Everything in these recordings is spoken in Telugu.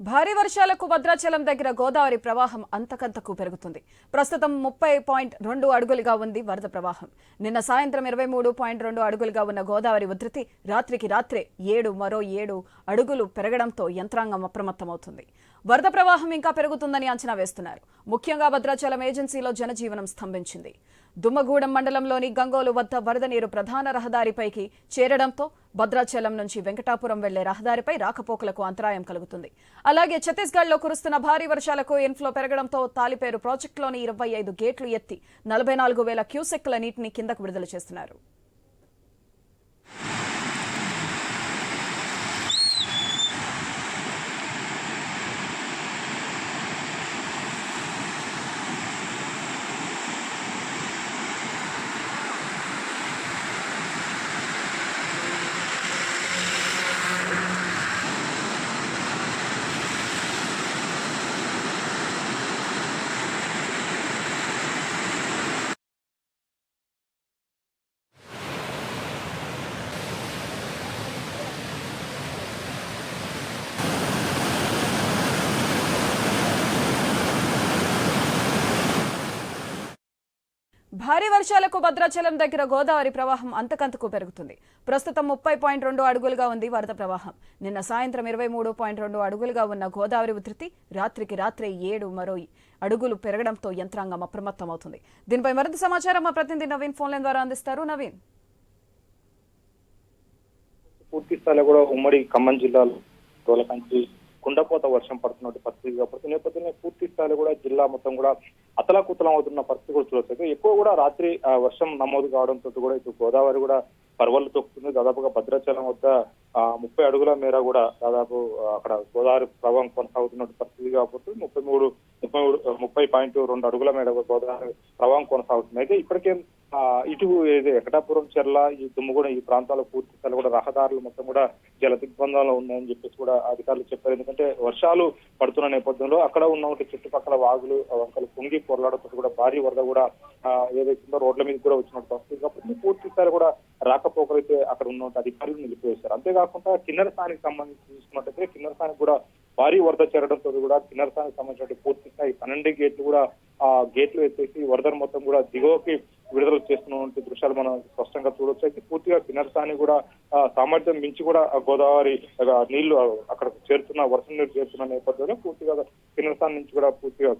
భారీ వర్షాలకు భద్రాచలం దగ్గర గోదావరి ప్రవాహం అంతకంతకు పెరుగుతుంది. ప్రస్తుతం ముప్పై పాయింట్ రెండు అడుగులుగా ఉంది వరద ప్రవాహం. నిన్న సాయంత్రం ఇరవై మూడు పాయింట్ రెండు అడుగులుగా ఉన్న గోదావరి ఉధృతి రాత్రికి రాత్రే ఏడు మరో ఏడు అడుగులు పెరగడంతో యంత్రాంగం అప్రమత్తమవుతుంది. వరద ప్రవాహం ఇంకా పెరుగుతుందని అంచనా వేస్తున్నారు. ముఖ్యంగా భద్రాచలం ఏజెన్సీలో జనజీవనం స్తంభించింది. దుమ్మగూడెం మండలంలోని గంగోలు వద్ద వరద నీరు ప్రధాన రహదారిపైకి చేరడంతో భద్రాచలం నుంచి వెంకటాపురం వెళ్ళే రహదారిపై రాకపోకలకు అంతరాయం కలుగుతుంది. అలాగే ఛత్తీస్గఢ్లో కురుస్తున్న భారీ వర్షాలకు ఇన్ఫ్లో పెరగడంతో తాలిపేరు ప్రాజెక్టులోని ఇరవై ఐదు గేట్లు ఎత్తి నలభై నాలుగు వేల క్యూసెక్ల నీటిని కిందకు విడుదల చేస్తున్నారు. భారీ వర్షాలకు భద్రాచలం దగ్గర గోదావరి ప్రవాహం అంతకంతకు పెరుగుతుంది. ప్రస్తుతం ముప్పై పాయింట్ రెండు అడుగులుగా ఉంది వరద ప్రవాహం. నిన్న సాయంత్రం ఇరవై మూడు పాయింట్ రెండు అడుగులుగా ఉన్న గోదావరి ఉధృతి రాత్రికి రాత్రే ఏడు మరో అడుగులు పెరగడంతో యంత్రాంగం అప్రమత్తం అవుతుంది దీనిపై మరింత సమాచారం మా ప్రతినిధి నవీన్ ఫోన్ లైన్ ద్వారా అందిస్తారు. నవీన్. పూర్తి స్థాయిలో కూడా ఉమ్మడి ఖమ్మం జిల్లాలో తోలకంచి కుండపోత వర్షం పడుతున్నట్టు పరిస్థితి కాబట్టి నేపథ్యంలో పూర్తి స్థాయిలో కూడా జిల్లా మొత్తం కూడా అతలాకుతలం అవుతున్న పరిస్థితి కూడా చూడవచ్చు ఎక్కువ కూడా రాత్రి వర్షం నమోదు కావడంతో కూడా ఇటు గోదావరి కూడా పర్వలు తొక్కుతుంది. దాదాపుగా భద్రాచలం వద్ద ముప్పై అడుగుల మేర కూడా దాదాపు అక్కడ గోదావరి ప్రవాహం కొనసాగుతున్నట్టు పరిస్థితి కాబట్టి ముప్పై మూడు ముప్పై పాయింట్ రెండు అడుగుల మేర గోదావరి ప్రవాహం కొనసాగుతుంది. అయితే ఇప్పటికే ఇటు ఎకటాపురం చెర్ల ఈ దుమ్ముగూడ ఈ ప్రాంతాల్లో పూర్తి కూడా రహదారులు మొత్తం కూడా జల దిగ్బంధంలో ఉన్నాయని చెప్పేసి కూడా అధికారులు చెప్పారు. ఎందుకంటే వర్షాలు పడుతున్న నేపథ్యంలో అక్కడ ఉన్న ఒకటి చుట్టుపక్కల వాగులు వంకలు పొంగి పొరలాడుతూ కూడా భారీ వరద కూడా ఏదైతుందో రోడ్ల మీద కూడా వచ్చినట్టు వస్తుంది కాబట్టి పూర్తి కూడా రాకపోకలైతే అక్కడ ఉన్న అధికారులు నిలిపివేశారు. అంతేకాకుండా కిన్నెర స్థానికి సంబంధించి చూసుకున్నట్టయితే కిన్నెర స్థానికి కూడా భారీ వరద చేరడంతో కూడా కిన్నరసానికి సంబంధించిన పూర్తి స్థాయి పన్నెండు గేట్లు కూడా ఆ గేట్లు ఎత్తేసి వరదను మొత్తం కూడా దిగువకి విడుదల చేస్తున్నటువంటి దృశ్యాలు మనం స్పష్టంగా చూడొచ్చు. అయితే పూర్తిగా కిన్నెరసాని కూడా ఆ, సామర్థ్యం మించి కూడా ఆ గోదావరి నీళ్ళు అక్కడ చేరుతున్న వర్షం నీరు చేరుతున్న నేపథ్యంలో పూర్తిగా కిన్నెరసాని నుంచి కూడా పూర్తిగా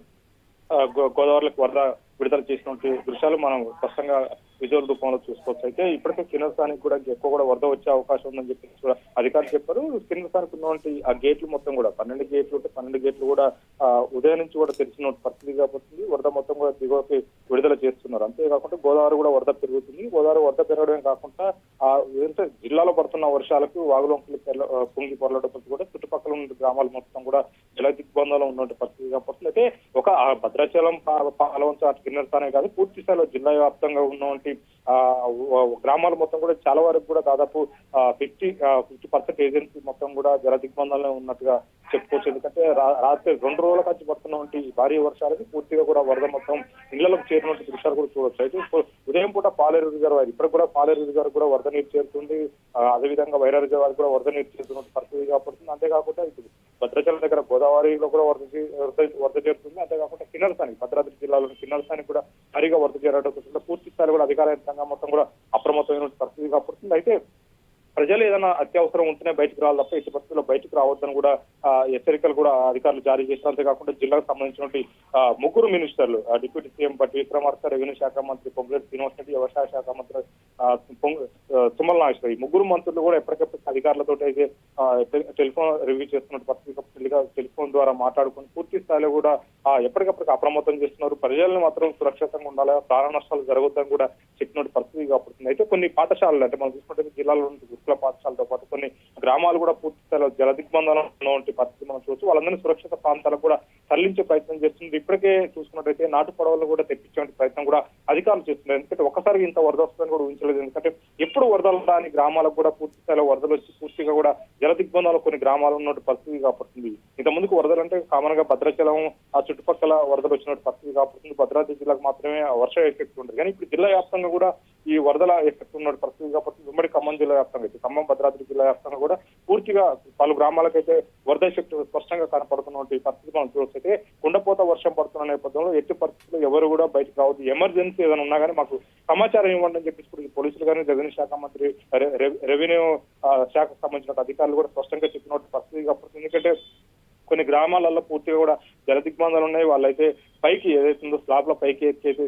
ఆ, గోదావరికి వరద విడుదల చేసినటువంటి దృశ్యాలు మనం స్పష్టంగా విజువల్ రూపంలో చూసుకోవచ్చు అయితే ఇప్పటికే కిన్నెరసానికి కూడా ఎక్కువ కూడా వరద వచ్చే అవకాశం ఉందని చెప్పి కూడా అధికారులు చెప్పారు. కిన్నెరసానికి ఉన్నటువంటి ఆ గేట్లు మొత్తం కూడా పన్నెండు గేట్లు ఉంటే పన్నెండు గేట్లు కూడా ఆ, ఉదయం నుంచి కూడా తెరిచిన పరిస్థితి కాబట్టి వరద మొత్తం కూడా దిగువకి విడుదల చేస్తున్నారు. అంతేకాకుండా గోదావరి కూడా వరద పెరుగుతుంది. గోదావరి వరద పెరగడమే కాకుండా ఆ ఏంటంటే జిల్లాలో పడుతున్న వర్షాలకు వాగులొంకలు పొంగి పొరలడంతో కూడా చుట్టుపక్కల ఉన్న గ్రామాలు మొత్తం కూడా జల ఉన్నటువంటి పరిస్థితి కాబట్టి అయితే ఒక భద్రాచలం పా- పాలవంచ అటు కాదు పూర్తి స్థాయిలో జిల్లా వ్యాప్తంగా ఉన్నటువంటి ఆ గ్రామాల గ్రామాలు మొత్తం కూడా చాలా వరకు కూడా దాదాపు ఫిఫ్టీ ఫిఫ్టీ పర్సెంట్ ఏజెన్సీ మొత్తం కూడా జల దిగ్బంధంలో ఉన్నట్టుగా చెప్పుకోవచ్చు. ఎందుకంటే రాత్రి రెండు రోజుల నుంచి పడుతున్నటువంటి భారీ వర్షాలకి పూర్తిగా కూడా వరద మొత్తం ఇళ్ళలోకి చేరినటువంటి దృశ్యాలు కూడా చూడొచ్చు. అయితే ఇప్పుడు ఉదయం పూట పాలేరు రిజర్వాయర్ ఇప్పుడు కూడా పాలేరు గారు కూడా వరద నీరు చేరుతుంది. అదేవిధంగా వైరా రిజర్వాయర్ కూడా వరద నీరు చేరుతున్న పరిస్థితి కాబట్టి అంతేకాకుండా ఇప్పుడు భద్రాచలం దగ్గర గోదావరిలో కూడా వరద వరద చేరుతుంది. అంతేకాకుండా కిన్నరసాని భద్రాద్రి జిల్లాలోని కిన్నరసాని కూడా భారీగా వరద చేరడం పూర్తి స్థాయి కూడా అధికార యంత్రాంగం మొత్తం కూడా అప్రమత్తమైన పరిస్థితి కాబట్టి అయితే ప్రజలు ఏదైనా అత్యవసరం ఉంటేనే బయటకు రావాలి తప్ప ఇటు పరిస్థితుల్లో బయటకు రావద్దని కూడా హెచ్చరికలు కూడా అధికారులు జారీ చేశారు. అంతేకాకుండా జిల్లాకు సంబంధించినటువంటి ముగ్గురు మినిస్టర్లు డిప్యూటీ సీఎం బట్టి విక్రమార్క రెవెన్యూ శాఖ మంత్రి పొంగులేటి శ్రీనివాస్ రెడ్డి వ్యవసాయ శాఖ మంత్రి పొంగు- తుమ్మల నాగేశ్వర ఈ ముగ్గురు మంత్రులు కూడా ఎప్పటికప్పుడు అధికారులతో అయితే టెలిఫోన్ రివ్యూ చేస్తున్న పరిస్థితి టెలిఫోన్ ద్వారా మాట్లాడుకుని పూర్తి స్థాయిలో కూడా ఎప్పటికప్పుడు అప్రమత్తం చేస్తున్నారు. ప్రజలను మాత్రం సురక్షితంగా ఉండాలి. ప్రాణ నష్టాలు జరగొద్దని కూడా చెప్పినట్టు పరిస్థితి కాబట్టి అయితే కొన్ని పాఠశాలలు అంటే మనం చూసుకుంటే జిల్లాలో ఉన్న గురుకుల పాఠశాలతో పాటు కొన్ని గ్రామాలు కూడా పూర్తి స్థాయిలో జల దిగ్బంధనం ఉన్నటువంటి పరిస్థితి మనం చూస్తూ వాళ్ళందరినీ సురక్షిత ప్రాంతాలకు కూడా తరలించే ప్రయత్నం చేస్తుంది. ఇప్పటికే చూసుకున్నట్టయితే నాటు పడవలు కూడా తెప్పించే ప్రయత్నం కూడా అధికారులు చేస్తున్నారు. ఎందుకంటే ఒకసారి ఇంత వరద వస్తుందని కూడా ఊహించలేదు. ఎందుకంటే ఎప్పుడు వరదలు రాని గ్రామాలకు కూడా పూర్తి స్థాయిలో వరదలు వచ్చి పూర్తిగా కూడా జల దిగ్బంధాలు కొన్ని గ్రామాలు ఉన్నట్టు పరిస్థితి కాపడుతుంది. ఇంత ముందుకు వరదలు అంటే కామన్గా భద్రాచలం ఆ చుట్టుపక్కల వరదలు వచ్చినట్టు పరిస్థితి కాపడుతుంది. భద్రాద్రి జిల్లాకు మాత్రమే ఆ వర్ష ఎఫెక్ట్ ఉంటుంది కానీ ఇప్పుడు జిల్లా వ్యాప్తంగా కూడా ఈ వరదల ఎఫెక్ట్ ఉన్న పరిస్థితి. కాబట్టి ఉమ్మడి ఖమ్మం జిల్లా వ్యాప్తంగా అయితే ఖమ్మం భద్రాద్రి జిల్లా వ్యాప్తంగా కూడా పూర్తిగా పలు గ్రామాలకైతే వరద ఎఫెక్ట్ స్పష్టంగా కనపడుతున్నటువంటి పరిస్థితి మనం చూస్తే కుండపోత వర్షం పడుతున్న నేపథ్యంలో ఎట్టి పరిస్థితుల్లో ఎవరు కూడా బయటకు రావద్దు. ఎమర్జెన్సీ ఏదైనా ఉన్నా కానీ మాకు సమాచారం ఇవ్వండి అని చెప్పేసి ఇప్పుడు ఈ పోలీసులు కానీ రెవెన్యూ శాఖ మంత్రి రెవెన్యూ శాఖకు సంబంధించిన అధికారులు కూడా స్పష్టంగా చెప్పినట్టు పరిస్థితి. కాబట్టి ఎందుకంటే కొన్ని గ్రామాలలో పూర్తిగా కూడా జల దిగ్బంధాలు ఉన్నాయి. వాళ్ళైతే పైకి ఏదైతే ఉందో పైకి ఎక్కేసి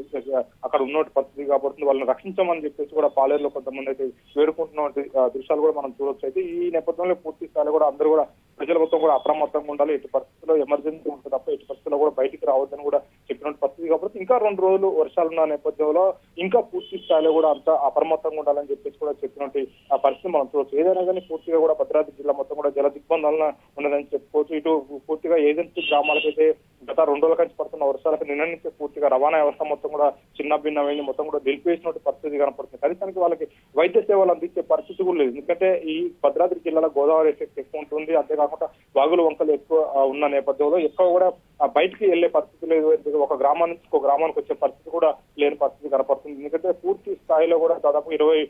అక్కడ ఉన్నటువంటి పరిస్థితి కాబట్టి వాళ్ళని రక్షించమని చెప్పేసి కూడా పాలేరులో కొంతమంది అయితే వేడుకుంటున్నటువంటి దృశ్యాలు కూడా మనం చూడొచ్చు. అయితే ఈ నేపథ్యంలో పూర్తి స్థాయిలో కూడా అందరూ కూడా ప్రజల మొత్తం కూడా అప్రమత్తంగా ఉండాలి. ఎటు పరిస్థితుల్లో ఎమర్జెన్సీ ఉంటుంది తప్ప ఎటు పరిస్థితుల్లో కూడా బయటికి రావద్దని కూడా చెప్పినటువంటి పరిస్థితి కాబట్టి ఇంకా రెండు రోజులు వర్షాలు ఉన్న నేపథ్యంలో ఇంకా పూర్తి స్థాయిలో కూడా అంత అప్రమత్తంగా ఉండాలని చెప్పేసి కూడా చెప్పినట్టు ఆ పరిస్థితి మనం చూడొచ్చు. ఏదైనా కానీ పూర్తిగా కూడా భద్రాద్రి జిల్లా మొత్తం కూడా జల దిగ్బంధాలను ఉన్నదని చెప్పుకోవచ్చు ఇటు పూర్తిగా ఏజెన్సీ గ్రామాలకైతే గత రెండు రోజుల నుంచి పడుతున్న వర్షాలకు నిన్న నుంచి పూర్తిగా రవాణా వ్యవస్థ మొత్తం కూడా చిన్న భిన్నమైంది. మొత్తం కూడా నిలిపేసినట్టు పరిస్థితి కనపడుతుంది. కనీసానికి వాళ్ళకి వైద్య సేవలు అందించే పరిస్థితి కూడా లేదు. ఎందుకంటే ఈ భద్రాద్రి జిల్లాలో గోదావరి ఎఫెక్ట్ ఎక్కువ ఉంటుంది. అంతేకాకుండా వాగులు వంకలు ఎక్కువ ఉన్న నేపథ్యంలో ఎక్కువ కూడా బయటికి వెళ్ళే పరిస్థితి లేదు. ఎందుకంటే ఒక గ్రామం నుంచి ఒక గ్రామానికి వచ్చే పరిస్థితి కూడా లేని పరిస్థితి కనపడుతుంది. ఎందుకంటే పూర్తి స్థాయిలో కూడా దాదాపు ఇరవై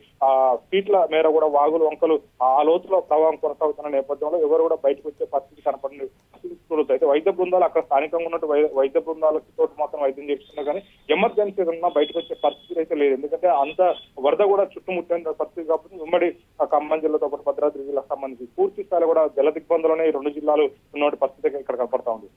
ఫీట్ల మేర కూడా వాగులు వంకలు ఆ లోతులో ప్రవాహం కొనసాగుతున్న నేపథ్యంలో ఎవరు కూడా బయటకు వచ్చే పరిస్థితి కనపడింది వైద్య బృందాలు అక్కడ స్థానికంగా ఉన్నట్టు వైద్య బృందాలకి తోటి మాత్రం వైద్యం చేస్తున్నారు కానీ ఎమర్జెన్సీ ఏదన్నా బయటకు వచ్చే పరిస్థితి అయితే లేదు. ఎందుకంటే అంత వరద కూడా చుట్టుముట్టిన పరిస్థితి కాబట్టి ఉమ్మడి ఆ ఖమ్మం జిల్లాతో పాటు భద్రాద్రి జిల్లాకు సంబంధించి పూర్తి స్థాయిలో కూడా జల దిగ్బంధంలోనే రెండు జిల్లాలు ఉన్నటువంటి పరిస్థితి ఇక్కడ కనపడతా ఉంది